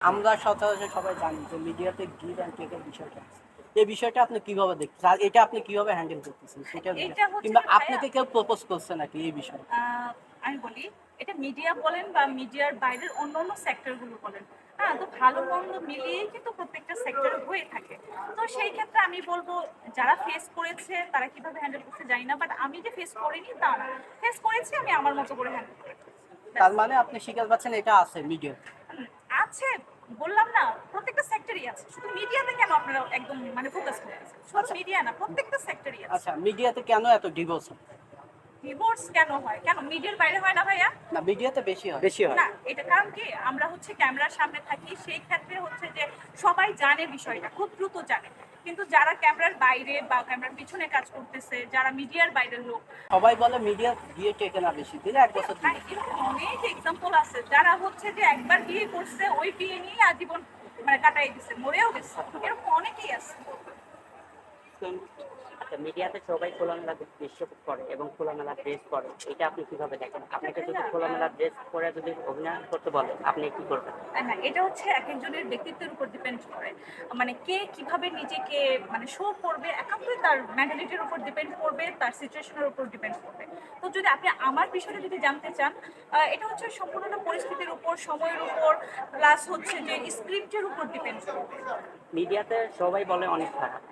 আমরা সচরাচর সবাই জানি যে মিডিয়াতে গিভ অ্যান্ড টেকের বিষয়টা। আছে। এই বিষয়টা আপনি কীভাবে দেখছেন আর এটা আপনি কীভাবে হ্যান্ডেল করতেছেন? সেটা কিংবা আপনাকে কেউ প্রপোজ করছে নাকি এই বিষয়ে? আমি বলি এটা মিডিয়া বলেন বা মিডিয়ার বাইরের অন্য অন্য সেক্টরগুলো বলেন। হ্যাঁ তো ভালো মন্দ মিলিয়েই কিন্তু প্রত্যেকটা সেক্টরে হয়ে থাকে। তো সেই ক্ষেত্রে আমি বলব যারা ফেস করেছে তারা কীভাবে হ্যান্ডেল করতে জানি না বাট আমি যে ফেস করিনি তা না। ফেস করেছি আমি আমার মতো করে হ্যান্ডেল করেছি। তার মানে আপনি স্বীকার পাচ্ছেন এটা আছে মিডিয়া আছে। বললাম না প্রত্যেকটা সেক্টরই আছে। শুধু মিডিয়াতে কেন আপনারা একদম মানে ফোকাস করে আছেন? শুধু আচ্ছা। মিডিয়া না প্রত্যেকটা সেক্টরই আছে। আচ্ছা মিডিয়াতে কেন এত ডিভোর্স ডিভোর্স কেন হয়? কেন মিডিয়ার বাইরে হয় না ভাইয়া? না মিডিয়াতে বেশি হয়। বেশি হয়। না এটা কারণ কি? আমরা হচ্ছে ক্যামেরার সামনে থাকি সেই ক্ষেত্রে হচ্ছে যে সবাই জানে বিষয়টা খুব দ্রুত জানে। কিন্তু যারা ক্যামেরার বাইরে বা ক্যামেরার পিছনে কাজ করতেছে যারা মিডিয়ার বাইরের লোক সবাই বলে মিডিয়া বিয়ে টেকে না বেশি দিলে এক বছর এরকম অনেক এক্সাম্পল আছে যারা হচ্ছে যে একবার বিয়ে করছে ওই বিয়ে নিয়ে আজীবন মানে কাটাই দিছে মরেও গেছে। এরকম অনেকেই আছে। মিডিয়াতে সবাই খোলামেলা দৃশ্য করে এবং খোলামেলা ড্রেস করে এটা আপনি কীভাবে দেখেন? আপনাকে যদি খোলামেলা ড্রেস পরে যদি অভিনয় করতে বলে আপনি কি করবেন? না এটা হচ্ছে এক একজনের ব্যক্তিত্বের উপর ডিপেন্ড করে। মানে কে কীভাবে নিজেকে মানে শো করবে একান্তই তার মেন্টালিটির উপর ডিপেন্ড করবে তার সিচুয়েশনের উপর ডিপেন্ড করবে। তো যদি আপনি আমার বিষয়টা যদি জানতে চান এটা হচ্ছে সম্পূর্ণ পরিস্থিতির উপর সময়ের উপর প্লাস হচ্ছে যে স্ক্রিপ্টের উপর ডিপেন্ড করবে। মিডিয়াতে সবাই বলে অনেক খারাপ।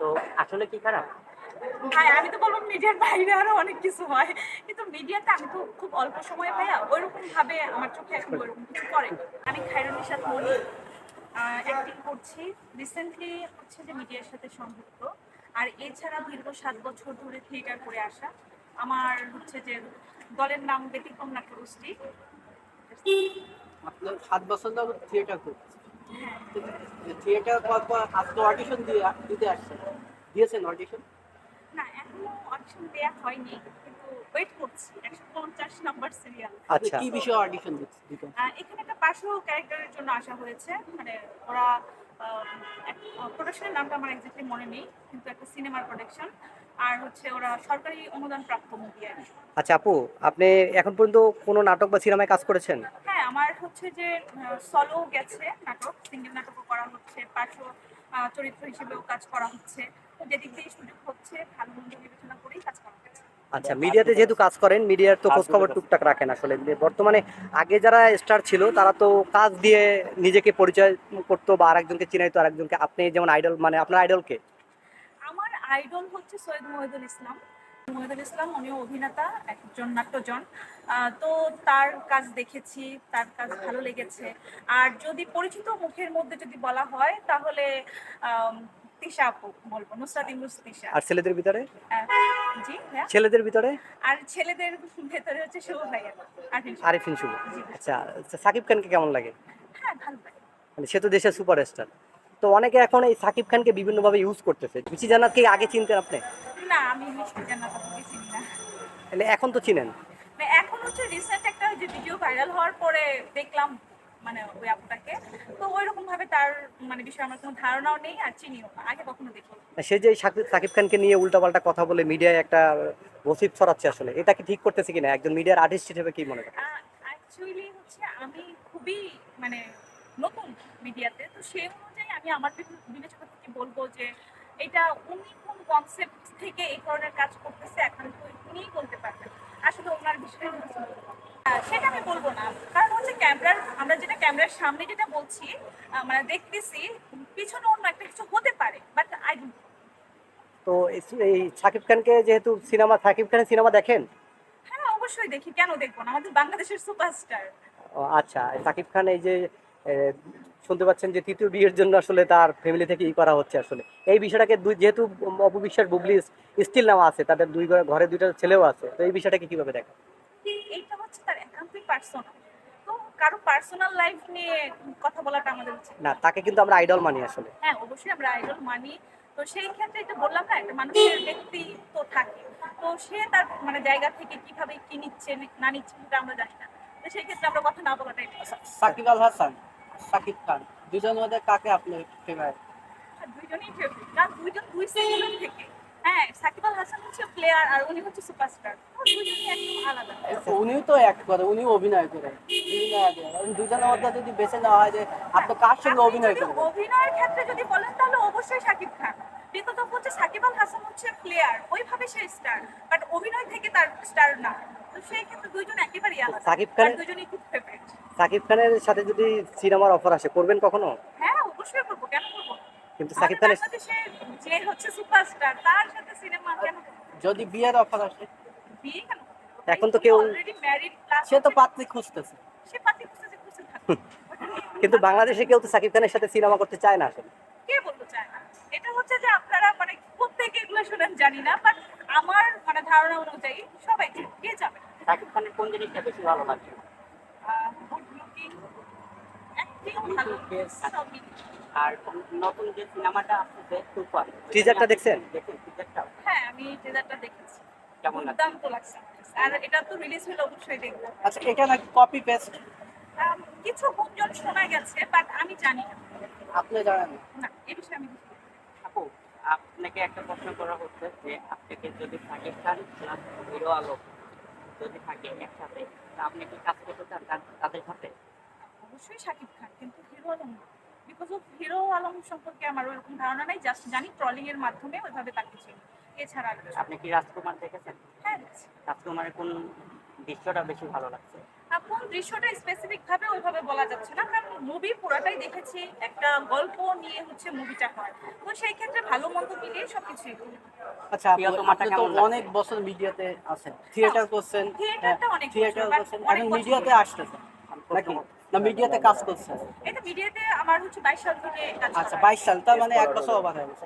তো আসলে কি খারাপ? হ্যাঁ আমি তো বলব মিডিয়ার বাইরে আরও অনেক কিছু হয়। কিন্তু মিডিয়াতে আমি তো খুব অল্প সময় পাইয়া ওইরকম ভাবে আমার চোখে এখন ওইরকম কিছু করে আমি খায়রুল নিশাদ মনি অ্যাক্টিং করছি। রিসেন্টলি হচ্ছে যে মিডিয়ার সাথে সংযুক্ত। আর এছাড়া দীর্ঘ সাত বছর ধরে থিয়েটার করে আসা। আমার হচ্ছে যে দলের নাম ব্যতিক্রম নাট্যগোষ্ঠী। আপনার সাত বছর ধরে থিয়েটার করছেন। থিয়েটার আজকে অডিশন দিয়ে দিতে আসছেন। দিয়েছেন অডিশন না এখনও অডিশন দেওয়া হয়নি কিন্তু ওয়েট করছি। একশো পঞ্চাশ নাম্বার সিরিয়াল আচ্ছা। কি বিষয়ে অডিশন এখানে একটা পার্শ্ব ক্যারেক্টারের জন্য আসা হয়েছে। মানে ওরা প্রোডাকশনের নামটা আমার এক্স্যাক্টলি মনে নেই কিন্তু একটা সিনেমার প্রোডাকশন আর হচ্ছে ওরা সরকারি অনুদান প্রাপ্ত মুভি আর আচ্ছা আপু আপনি এখন পর্যন্ত কোনো নাটক বা সিনেমায় কাজ করেছেন? হ্যাঁ আমার হচ্ছে যে সলো গেছে নাটক সিঙ্গেল নাটকও করা হচ্ছে পার্শ্ব আহ, চরিত্র হিসেবেও কাজ করা হচ্ছে। যেদিক দিয়ে সুযোগ হচ্ছে ভালো মন্দ বিবেচনা করেই কাজ করা হচ্ছে। আচ্ছা মিডিয়াতে যেহেতু কাজ করেন মিডিয়ার তো খোঁজ খবর টুকটাক রাখেন আসলে। বর্তমানে আগে যারা স্টার ছিল তারা তো কাজ দিয়ে নিজেকে পরিচয় করতো বা আরেকজনকে চিনাইতো আরেকজনকে। আপনি যেমন আইডল মানে আপনার আইডলকে আমার আইডল হচ্ছে সৈয়দ মহিদুল ইসলাম। মহিদুল ইসলাম উনিও অভিনেতা একজন নাট্যজন। তো তার কাজ দেখেছি তার কাজ ভালো লেগেছে। আর যদি পরিচিত মুখের মধ্যে যদি বলা হয় তাহলে আম, তিশা আপু বলব নুসরাত ইমরুজ তিশা আর ছেলেদের ভিতরে? জি ছেলেদের ভিতরে? আর ছেলেদের ভেতরে হচ্ছে শুভ ভাইয়া। আরিফিন শুভ। আচ্ছা আচ্ছা, সাকিব খানকে কেমন লাগে? হ্যাঁ ভালো লাগে। মানে সে তো দেশের সুপারস্টার। তো অনেকে এখন এই সাকিব খানকে বিভিন্নভাবে ইউজ করতেছে। মিশি জান্নাতকে আগে চিনতেন আপনি? না আমি মিষ্টি জান্নাত আপুকে চিনি না। তাহলে এখন তো চিনেন। এখন হচ্ছে রিসেন্ট একটা যে ভিডিও ভাইরাল হওয়ার পরে দেখলাম মানে ওই আপুটাকে। তো ওই রকম ভাবে তার মানে বিষয়ে আমার কোনো ধারণাও নেই আর চিনিও না। আগে কখনো দেখি সে যে সাকিব খানকে নিয়ে উল্টাপাল্টা কথা বলে মিডিয়ায় একটা গসিপ ছড়াচ্ছে আসলে এটা কি ঠিক করতেছে কিনা? একজন মিডিয়ার আর্টিস্ট হিসেবে কি মনে করেন? অ্যাকচুয়ালি হচ্ছে আমি খুবই মানে নতুন মিডিয়াতে তো সেই অনুযায়ী আমি আমার বিবে- বিবেচনা থেকে বলব যে এটা উনি কোন কনসেপ্ট থেকে এই ধরনের কাজ করতেছে এখন তো উনিই বলতে পারবেন। আসলে ওনার বিষয়ে। আহ, সেটা আমি বলব না। কারণ হচ্ছে ক্যামেরার আমরা যেটা ক্যামেরার সামনে যেটা বলছি মানে দেখতেছি পিছনে অন্য একটা কিছু হতে পারে বাট আই তো এই- সাকিব খানকে যেহেতু সিনেমা সাকিব খানের সিনেমা দেখেন? হ্যাঁ অবশ্যই দেখি। কেন দেখব না? আমাদের বাংলাদেশের সুপারস্টার। ও, আচ্ছা সাকিব খান এই যে শুনতে পাচ্ছেন যে তৃতীয় বিয়ের জন্য আসলে তার ফ্যামিলি থেকে ই করা হচ্ছে আসলে। এই বিষয়টাকে দুই যেহেতু অপবিশ্বাস বুবলি স্টিল নামা আছে তাদের দুই ঘরে- দুইটা ছেলেও আছে তো এই বিষয়টাকে কীভাবে দেখেন? এইটা হচ্ছে তার একান্তই পার্সোনাল তো কারও পার্সোনাল লাইফ নিয়ে কথা বলাটা আমাদের উচিত না তাকে কিন্তু আমরা আইডল মানি আসলে। হ্যাঁ অবশ্যই আমরা আইডল মানি। তো সেই ক্ষেত্রে এটা বললাম না একটা মানুষের ব্যক্তিত্ব থাকে। তো সে তার মানে জায়গা থেকে কীভাবে কি নিচ্ছে না নিচ্ছে সেটা আমরা জানি না। তো সেই ক্ষেত্রে আমরা কথা না বলাটাই সাকিব আল হাসান। সাকিব খান? দুজনের মধ্যে কাকে আপনি ফেভারিট দুইজনই ফেভারিট না দুইজন দুই সিঙ্গেলের থেকে। হ্যাঁ সাকিব আল হাসান হচ্ছে প্লেয়ার আর উনি হচ্ছে সুপারস্টার দুজনই একদম আলাদা। উনিও তো অ্যাক্ট করে উনিও অভিনয় করে। বিভিন্ন act করে। এখন দুজনের মধ্যে যদি বেছে নেওয়া হয় যে আপনি কার সঙ্গে অভিনয় করবেন? অভিনয়ের ক্ষেত্রে যদি বলেন তাহলে অবশ্যই খান। হচ্ছে সাকিব আল হাসান হচ্ছে প্লেয়ার ওইভাবে সে স্টার বাট অভিনয় থেকে তার স্টার না। সাকিব ফেভারিট সাকিব খানের সাথে যদি সিনেমার অফার আসে করবেন কখনো? হ্যাঁ অবশ্যই করব। কেন করব? কিন্তু সাকিব খানের বাংলাদেশে যে হচ্ছে সুপারস্টার তার সাথে সিনেমা কেন যদি বিয়ের অফার আসে। বিয়ে কেন এখন তো কেউ- সে তো পাত্রী খুঁজতেছে। সে খুঁজতে কিন্তু বাংলাদেশে কেউ তো সাকিব খানের সাথে সিনেমা করতে চায় না আসলে। কে বলতে চায় না? এটা হচ্ছে যে আপনারা মানে প্রত্যেকে এগুলো শুনেন জানি না বাট আমার মানে ধারণা অনুযায়ী সবাই কে যাবে? সাকিব খানের কোন জিনিসটা বেশি ভালো লাগছে? গুড লুকিং অ্যাক্টিং ভালো Yes. আর নতুন যে সিনেমাটা আসছে সুপার Teaser-টা দেখছেন? দেখুন টিজারটা হ্যাঁ আমি ট্রেলারটা দেখেছি। কেমন লাগছে? দুর্দান্ত লাগছে। আর এটা তো রিলিজ হলে অবশ্যই দেখব। আচ্ছা এটা নাকি কপি পেস্ট কিছু গুঞ্জন শোনা গেছে বাট আমি জানি না। আপনি জানেন। না এই বিষয়ে আমি আপনাকে একটা প্রশ্ন করা হচ্ছে যে আপনাকে যদি সাকিব খান প্লাস হিরো আলম যদি থাকে একসাথে তা আপনি কি কাজ করতে চান তাদের সাথে? অবশ্যই শাকিব খান কিন্তু হিরো আলম বিকজ অফ হিরো আলম সম্পর্কে আমার ওরকম ধারণা নাই জাস্ট জানি ট্রলিং এর মাধ্যমে ওইভাবে তাকে চিনি। এছাড়া আপনি কি রাজকুমার দেখেছেন? হ্যাঁ। রাজকুমারের কোন দৃশ্যটা বেশি ভালো লাগছে? কোন দৃশ্যটা স্পেসিফিক ভাবে ওইভাবে বলা যাচ্ছে না? কারণ মুভি পুরোটাই দেখেছি একটা গল্প নিয়ে হচ্ছে মুভিটা হয়। তো সেই ক্ষেত্রে ভালো মন্দ মিলিয়ে সবকিছুই আচ্ছা আপনি তো অনেক বছর মিডিয়াতে আছেন। থিয়েটার করছেন থিয়েটারটা অনেক থিয়েটার করছেন অনেক এখন মিডিয়াতে। আসতেছেন নাকি? না মিডিয়াতে কাজ করছেন। এটা মিডিয়াতে আমার হচ্ছে বাইশ সাল থেকে কাজ আচ্ছা করা। বাইশ সাল তার মানে এক বছর ওভার হয়ে গেছে।